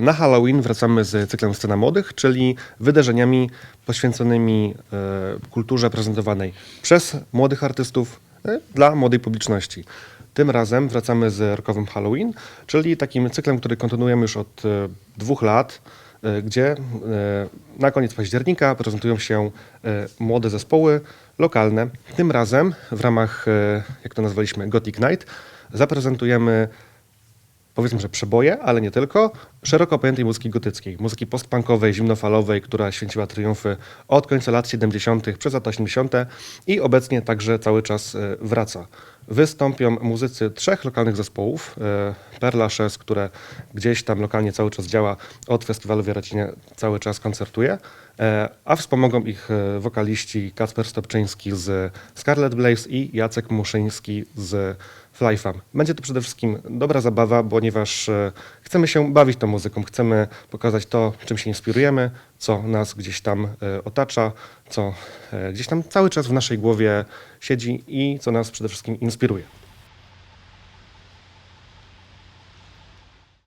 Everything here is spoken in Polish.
Na Halloween wracamy z cyklem Scena Młodych, czyli wydarzeniami poświęconymi e, kulturze prezentowanej przez młodych artystów e, dla młodej publiczności. Tym razem wracamy z rokowym Halloween, czyli takim cyklem, który kontynuujemy już od e, dwóch lat, gdzie na koniec października prezentują się młode zespoły lokalne. Tym razem w ramach, jak to nazwaliśmy, Gothic Night, zaprezentujemy powiedzmy, że przeboje, ale nie tylko, szeroko pojętej muzyki gotyckiej, muzyki postpunkowej, zimnofalowej, która święciła triumfy od końca lat 70. przez lata 80. i obecnie także cały czas e, wraca. Wystąpią muzycy trzech lokalnych zespołów. e, Perla Szes, które gdzieś tam lokalnie cały czas działa, od festiwalu w Jarocinie cały czas koncertuje, e, a wspomogą ich wokaliści Kacper Stopczyński z Scarlet Blaze i Jacek Muszyński z Flyfam. Będzie to przede wszystkim dobra zabawa, ponieważ e, chcemy się bawić tą muzyką, chcemy pokazać to, czym się inspirujemy, co nas gdzieś tam e, otacza, co e, gdzieś tam cały czas w naszej głowie siedzi i co nas przede wszystkim inspiruje.